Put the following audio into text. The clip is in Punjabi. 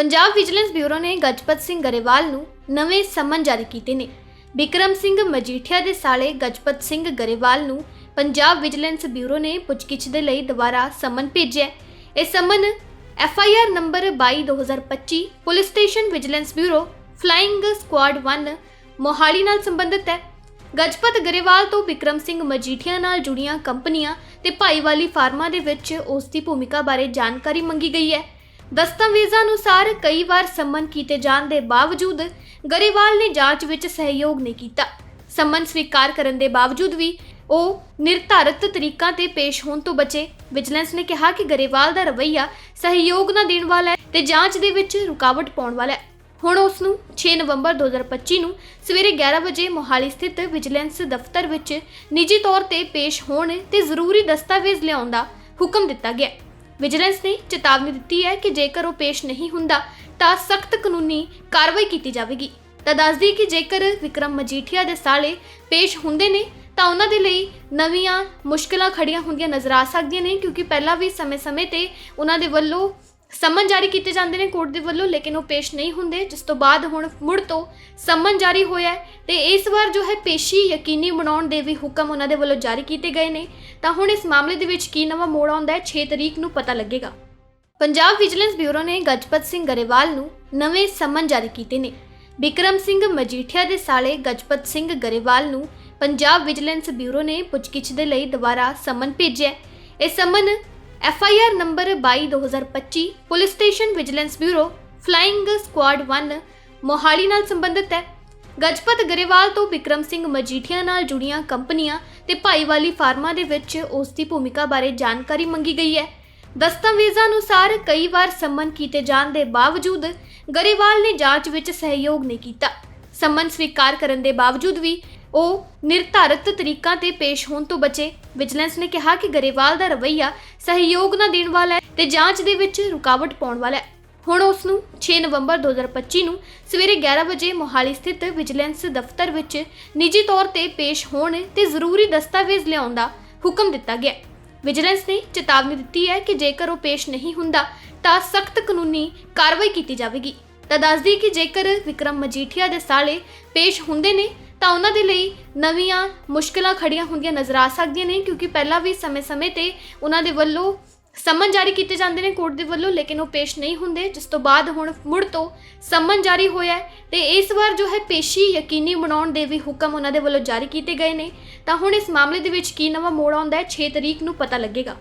ਪੰਜਾਬ ਵਿਜੀਲੈਂਸ ਬਿਊਰੋ ਨੇ ਗਜਪਤ ਸਿੰਘ ਗਰੇਵਾਲ ਨੂੰ ਨਵੇਂ ਸਮਨ ਜਾਰੀ ਕੀਤੇ ਨੇ। ਬਿਕਰਮ ਸਿੰਘ ਮਜੀਠੀਆ ਦੇ ਸਾਲੇ ਗਜਪਤ ਸਿੰਘ ਗਰੇਵਾਲ ਨੂੰ ਪੰਜਾਬ ਵਿਜੀਲੈਂਸ ਬਿਊਰੋ ਨੇ ਪੁੱਛਗਿੱਛ ਦੇ ਲਈ ਦੁਬਾਰਾ ਸਮਨ ਭੇਜਿਆ ਇਹ summon F I R number 22 2025 police station vigilance bureau flying squad 1 Mohali ਨਾਲ ਸੰਬੰਧਿਤ ਹੈ। ਗਜਪਤ ਗਰੇਵਾਲ ਤੋਂ ਵਿਕਰਮ ਸਿੰਘ ਮਜੀਠੀਆ ਨਾਲ ਜੁੜੀਆਂ ਕੰਪਨੀਆਂ ਤੇ ਭਾਈਵਾਲੀ ਫਾਰਮਾਂ ਦੇ ਵਿੱਚ ਉਸ ਦੀ ਭੂਮਿਕਾ ਬਾਰੇ ਜਾਣਕਾਰੀ ਮੰਗੀ ਗਈ ਹੈ। ਦਸਤਾਵੇਜ਼ਾਂ ਅਨੁਸਾਰ ਕਈ ਵਾਰ ਸੰਮਨ ਕੀਤੇ ਜਾਣ ਦੇ ਬਾਵਜੂਦ ਗਰੇਵਾਲ ਨੇ ਜਾਂਚ ਵਿੱਚ ਸਹਿਯੋਗ ਨਹੀਂ ਕੀਤਾ। ਸੰਮਨ ਸਵੀਕਾਰ ਕਰਨ ਦੇ ਬਾਵਜੂਦ ਵੀ ਉਹ ਨਿਰਧਾਰਤ ਤਰੀਕਾਂ ਤੇ ਪੇਸ਼ ਹੋਣ ਤੋਂ ਬਚੇ। ਵਿਜੀਲੈਂਸ ਨੇ ਕਿਹਾ ਕਿ ਗਰੇਵਾਲ ਦਾ ਰਵੱਈਆ ਸਹਿਯੋਗ ਨਾ ਦੇਣ ਵਾਲਾ ਹੈ ਤੇ ਜਾਂਚ ਦੇ ਵਿੱਚ ਰੁਕਾਵਟ ਪਾਉਣ ਵਾਲਾ ਹੈ। ਹੁਣ ਉਸ ਨੂੰ 6 ਨਵੰਬਰ 2025 ਨੂੰ ਸਵੇਰੇ 11 ਵਜੇ ਮੋਹਾਲੀ ਸਥਿਤ ਵਿਜੀਲੈਂਸ ਦਫ਼ਤਰ ਵਿੱਚ ਨਿੱਜੀ ਤੌਰ ਤੇ ਪੇਸ਼ ਹੋਣ ਤੇ ਜ਼ਰੂਰੀ ਦਸਤਾਵੇਜ਼ ਲਿਆਉਣ ਦਾ ਹੁਕਮ ਦਿੱਤਾ ਗਿਆ ਵਿਜੀਲੈਂਸ ਨੇ ਚੇਤਾਵਨੀ ਦਿੱਤੀ ਹੈ ਕਿ ਜੇਕਰ ਉਹ ਪੇਸ਼ ਨਹੀਂ ਹੁੰਦਾ, ਤਾਂ ਸਖਤ ਕਾਨੂੰਨੀ ਕਾਰਵਾਈ ਕੀਤੀ ਜਾਵੇਗੀ। ਤਾਂ ਦੱਸਦੀ ਕਿ ਜੇਕਰ ਵਿਕਰਮ ਮਜੀਠੀਆ ਦੇ ਸਾਲੇ ਪੇਸ਼ ਹੁੰਦੇ ਨੇ, ਤਾਂ ਉਹਨਾਂ ਦੇ ਲਈ ਨਵੀਆਂ ਮੁਸ਼ਕਲਾਂ ਖੜੀਆਂ ਹੁੰਦੀਆਂ ਨਜ਼ਰ ਆ ਸਕਦੀਆਂ ਨੇ, ਕਿਉਂਕਿ ਪਹਿਲਾਂ ਵੀ ਸਮੇਂ-ਸਮੇਂ ਤੇ ਉਹਨਾਂ ਦੇ ਵੱਲੋਂ ਸੰਮਨ ਜਾਰੀ ਕੀਤੇ ਜਾਂਦੇ ਨੇ ਕੋਰਟ ਦੇ ਵੱਲੋਂ, ਲੇਕਿਨ ਉਹ ਪੇਸ਼ ਨਹੀਂ ਹੁੰਦੇ, ਜਿਸ ਤੋਂ ਬਾਅਦ ਹੁਣ ਮੁੜ ਤੋਂ ਸੰਮਨ ਜਾਰੀ ਹੋਇਆ ਹੈ। ਤੇ ਇਸ ਵਾਰ ਜੋ ਹੈ ਪੇਸ਼ੀ ਯਕੀਨੀ ਬਣਾਉਣ ਦੇ ਵੀ ਹੁਕਮ ਉਹਨਾਂ ਦੇ ਵੱਲੋਂ ਜਾਰੀ ਕੀਤੇ ਗਏ ਨੇ। ਤਾਂ ਹੁਣ ਇਸ ਮਾਮਲੇ ਦੇ ਵਿੱਚ ਕੀ ਨਵਾਂ ਮੋੜ ਆਉਂਦਾ ਹੈ 6 ਤਰੀਕ ਨੂੰ ਪਤਾ ਲੱਗੇਗਾ। ਪੰਜਾਬ ਵਿਜੀਲੈਂਸ ਬਿਊਰੋ ਨੇ ਗਜਪਤ ਸਿੰਘ ਗਰੇਵਾਲ ਨੂੰ ਨਵੇਂ ਸੰਮਨ ਜਾਰੀ ਕੀਤੇ ਨੇ। ਵਿਕਰਮ ਸਿੰਘ ਮਜੀਠੀਆ ਦੇ ਸਾਲੇ ਗਜਪਤ ਸਿੰਘ ਗਰੇਵਾਲ ਨੂੰ ਪੰਜਾਬ ਵਿਜੀਲੈਂਸ ਬਿਊਰੋ ਨੇ ਪੁੱਛਗਿੱਛ ਦੇ ਲਈ ਦੁਬਾਰਾ ਸੰਮਨ ਭੇਜਿਆ ਇਹ summon F I R number 22 2025 police station vigilance bureau flying squad 1 Mohali ਨਾਲ ਸੰਬੰਧਿਤ ਹੈ। ਗਜਪਤ ਗਰੇਵਾਲ ਤੋਂ ਵਿਕਰਮ ਸਿੰਘ ਮਜੀਠੀਆ ਨਾਲ ਜੁੜੀਆਂ ਕੰਪਨੀਆਂ ਤੇ ਭਾਈਵਾਲੀ ਫਾਰਮਾਂ ਦੇ ਵਿੱਚ ਉਸ ਦੀ ਭੂਮਿਕਾ ਬਾਰੇ ਜਾਣਕਾਰੀ ਮੰਗੀ ਗਈ ਹੈ। ਦਸਤਾਵੇਜ਼ਾਂ ਅਨੁਸਾਰ ਕਈ ਵਾਰ ਸੰਮਨ ਕੀਤੇ ਜਾਣ ਦੇ ਬਾਵਜੂਦ ਗਰੇਵਾਲ ਨੇ ਜਾਂਚ ਵਿੱਚ ਸਹਿਯੋਗ ਨਹੀਂ ਕੀਤਾ। ਸੰਮਨ ਸਵੀਕਾਰ ਕਰਨ ਦੇ ਬਾਵਜੂਦ ਵੀ ਉਹ ਨਿਰਧਾਰਤ ਤਰੀਕਾਂ ਤੇ ਪੇਸ਼ ਹੋਣ ਤੋਂ ਬਚੇ। ਵਿਜੀਲੈਂਸ ਨੇ ਕਿਹਾ ਕਿ ਗਰੇਵਾਲ ਦਾ ਰਵੱਈਆ ਸਹਿਯੋਗ ਨਾ ਦੇਣ ਵਾਲਾ ਹੈ ਤੇ ਜਾਂਚ ਦੇ ਵਿੱਚ ਰੁਕਾਵਟ ਪਾਉਣ ਵਾਲਾ ਹੈ। ਹੁਣ ਉਸ ਨੂੰ 6 ਨਵੰਬਰ 2025 ਨੂੰ ਸਵੇਰੇ 11 ਵਜੇ ਮੋਹਾਲੀ ਸਥਿਤ ਵਿਜੀਲੈਂਸ ਦਫ਼ਤਰ ਵਿੱਚ ਨਿੱਜੀ ਤੌਰ ਤੇ ਪੇਸ਼ ਹੋਣ ਤੇ ਜ਼ਰੂਰੀ ਦਸਤਾਵੇਜ਼ ਲਿਆਉਣ ਦਾ ਹੁਕਮ ਦਿੱਤਾ ਗਿਆ ਵਿਜੀਲੈਂਸ ਨੇ ਚੇਤਾਵਨੀ ਦਿੱਤੀ ਹੈ ਕਿ ਜੇਕਰ ਉਹ ਪੇਸ਼ ਨਹੀਂ ਹੁੰਦਾ ਤਾਂ ਸਖਤ ਕਾਨੂੰਨੀ ਕਾਰਵਾਈ ਕੀਤੀ ਜਾਵੇਗੀ। ਤਾਂ ਦੱਸਦੀ ਕਿ ਜੇਕਰ ਵਿਕਰਮ ਮਜੀਠੀਆ ਦੇ ਸਾਲੇ ਪੇਸ਼ ਹੁੰਦੇ ਨੇ ਤਾਂ ਉਹਨਾਂ ਦੇ ਲਈ ਨਵੀਆਂ ਮੁਸ਼ਕਲਾਂ ਖੜੀਆਂ ਹੁੰਦੀਆਂ ਨਜ਼ਰ ਆ ਸਕਦੀਆਂ ਨੇ, ਕਿਉਂਕਿ ਪਹਿਲਾਂ ਵੀ ਸਮੇਂ-ਸਮੇਂ ਤੇ ਉਹਨਾਂ ਦੇ ਵੱਲੋਂ ਸਮਨ ਜਾਰੀ ਕੀਤੇ ਜਾਂਦੇ ਨੇ ਕੋਰਟ ਦੇ ਵੱਲੋਂ, ਲੇਕਿਨ ਉਹ ਪੇਸ਼ ਨਹੀਂ ਹੁੰਦੇ, ਜਿਸ ਤੋਂ ਬਾਅਦ ਹੁਣ ਮੁੜ ਤੋਂ ਸਮਨ ਜਾਰੀ ਹੋਇਆ ਹੈ। ਤੇ ਇਸ ਵਾਰ ਜੋ ਹੈ ਪੇਸ਼ੀ ਯਕੀਨੀ ਬਣਾਉਣ ਦੇ ਵੀ ਹੁਕਮ ਉਹਨਾਂ ਦੇ ਵੱਲੋਂ ਜਾਰੀ ਕੀਤੇ ਗਏ ਨੇ। ਤਾਂ ਹੁਣ ਇਸ ਮਾਮਲੇ ਦੇ ਵਿੱਚ ਕੀ ਨਵਾਂ ਮੋੜ ਆਉਂਦਾ ਹੈ 6 ਤਰੀਕ ਨੂੰ ਪਤਾ ਲੱਗੇਗਾ।